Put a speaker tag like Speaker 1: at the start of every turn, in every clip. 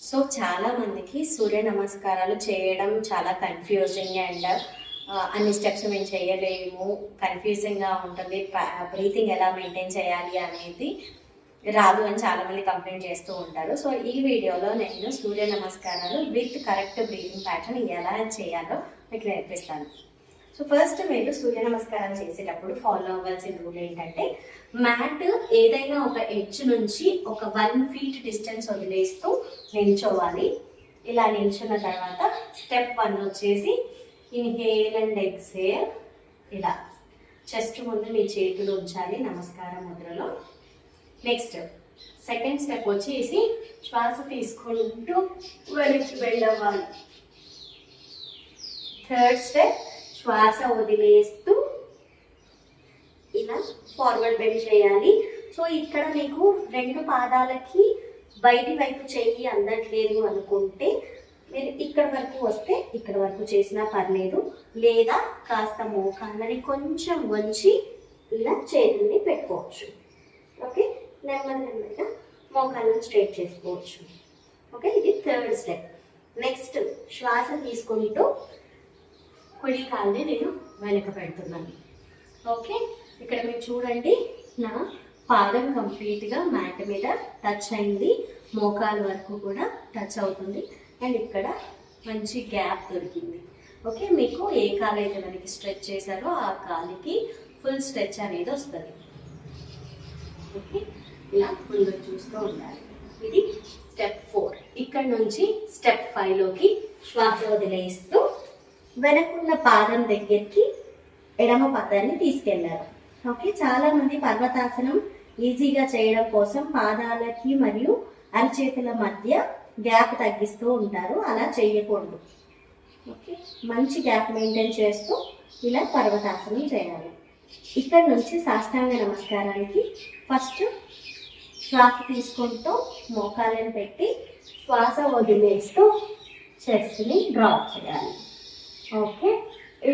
Speaker 1: So చాలా మందికి సూర్య నమస్కారాలు చేయడం చాలా కన్ఫ్యూజింగ్ అండ్ uh, అన్ని స్టెప్స్ మేము చేయలేము. కన్ఫ్యూజింగ్గా ఉంటుంది. బ్రీతింగ్ ఎలా మెయింటైన్ చేయాలి అనేది రాదు అని చాలా మంది కంప్లైంట్ చేస్తూ ఉంటారు. సో ఈ వీడియోలో నేను సూర్య నమస్కారాలు విత్ కరెక్ట్ బ్రీతింగ్ ప్యాటర్న్ ఎలా చేయాలో మీకు నేర్పిస్తాను. సో ఫస్ట్ మీరు సూర్య నమస్కారం చేసేటప్పుడు ఫాలో అవ్వాల్సిన రూల్ ఏంటంటే మ్యాట్ ఏదైనా ఒక ఎడ్జ్ నుంచి ఒక వన్ ఫీట్ డిస్టెన్స్ వదిలేస్తూ నిల్చోవాలి. ఇలా నిల్చున్న తర్వాత స్టెప్ వన్ వచ్చేసి ఇన్హేల్ అండ్ ఎక్సేల్ ఇలా చెస్ట్ ముందు మీ చేతులు ఉంచాలి నమస్కారం ముద్రలో. నెక్స్ట్ సెకండ్ స్టెప్ వచ్చేసి శ్వాస తీసుకుంటూ వెనక్కి వెళ్ళవాలి. థర్డ్ స్టెప్ శ్వాస వదిలేస్తూ ఇలా ఫార్వర్డ్ బెండ్ చేయాలి. సో ఇక్కడ మీకు రెండు పాదాలకి బయటి వైపు చెయ్యి అందట్లేదు అనుకుంటే మీరు ఇక్కడ వరకు వస్తే ఇక్కడ వరకు చేసినా పర్లేదు. లేదా కాస్త మోకాళ్ళని కొంచెం వంచి ఇలా చేతుల్ని పెట్టుకోవచ్చు. ఓకే? నెమ్మది నెమ్మదిగా మోకాళ్ళని స్ట్రైట్ చేసుకోవచ్చు. ఓకే? ఇది థర్డ్ స్టెప్. నెక్స్ట్ శ్వాస తీసుకుంటూ కుడి కాల్ని నేను వెనక పెడుతున్నాను. ఓకే? ఇక్కడ మీరు చూడండి నా పాదం కంప్లీట్గా మ్యాట్ మీద టచ్ అయింది. మోకాలు వరకు కూడా టచ్ అవుతుంది. అండ్ ఇక్కడ మంచి గ్యాప్ దొరికింది. ఓకే? మీకు ఏ కాలు అయితే మనకి స్ట్రెచ్ చేశారో ఆ కాలికి ఫుల్ స్ట్రెచ్ అనేది వస్తుంది. ఓకే? ఇలా ముందు చూస్తూ ఉండాలి. ఇది స్టెప్ ఫోర్. ఇక్కడ నుంచి స్టెప్ ఫైవ్లోకి శ్వాస వదిలేస్తూ వెనకున్న పాదం దగ్గరికి ఎడమ పాదాన్ని తీసుకెళ్ళారు. ఓకే చాలా మంది పర్వతాసనం ఈజీగా చేయడం కోసం పాదాలకి మరియు అరచేతుల మధ్య గ్యాప్ తగ్గిస్తూ ఉంటారు. అలా చేయకూడదు. ఓకే మంచి గ్యాప్ మెయింటైన్ చేస్తూ ఇలా పర్వతాసనం చేయాలి. ఇక్కడ నుంచి సాష్టాంగ నమస్కారానికి ఫస్ట్ శ్వాస తీసుకుంటూ మోకాలను పెట్టి శ్వాస వదిలేస్తూ చెస్ట్ని డ్రాప్ చేయాలి.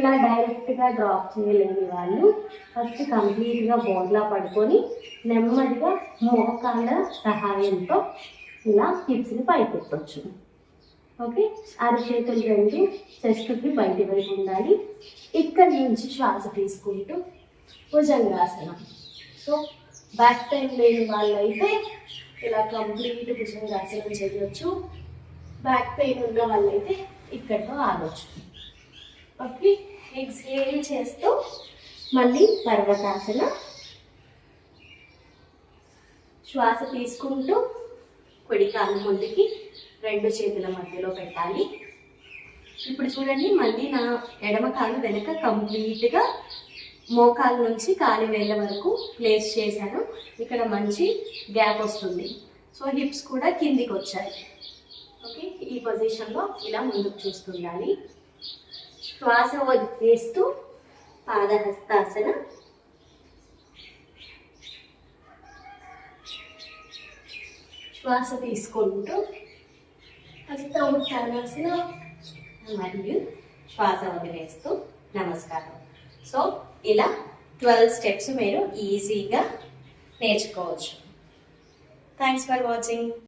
Speaker 1: ఇలా డైరెక్ట్గా డ్రాప్ చేయలేని వాళ్ళు ఫస్ట్ కంప్లీట్గా బోన్లా పడుకొని నెమ్మదిగా మోకాళ్ళ సహాయంతో ఇలా హిప్స్ని పైకెత్తవచ్చు ఓకే? అరచేతులు రెండు చెస్ట్కి బయటి వరకు ఉండాలి. ఇక్కడి నుంచి శ్వాస తీసుకుంటూ భుజంగాసనం. సో బ్యాక్ పెయిన్ లేని వాళ్ళైతే ఇలా కంప్లీట్ భుజంగాసనం చేయవచ్చు బ్యాక్ పెయిన్ ఉన్న వాళ్ళైతే ఇక్కడితో ఆగొచ్చు. ఓకే? ఎక్స్హేల్ చేస్తూ మళ్ళీ పర్వతాసన. శ్వాస తీసుకుంటూ కుడి కాలు ముందుకి రెండు చేతుల మధ్యలో పెట్టాలి. ఇప్పుడు చూడండి మళ్ళీ నా ఎడమ కాలు వెనక కంప్లీట్గా మోకాలు నుంచి కాలి వేళ్ళ వరకు ప్లేస్ చేశాను. ఇక్కడ మంచి గ్యాప్ వస్తుంది. సో హిప్స్ కూడా కిందికి వచ్చాయి ఓకే ఈ పొజిషన్లో ఇలా ముందుకు చూస్తుండాలి. శ్వాస వదిలేస్తూ పాదహస్తాసన. శ్వాస తీసుకుంటూ హస్త ఉత్తానాసన మరియు శ్వాస వదిలేస్తూ నమస్కారం. సో ఇలా ట్వెల్వ్ స్టెప్స్ మీరు ఈజీగా నేర్చుకోవచ్చు. Thanks for watching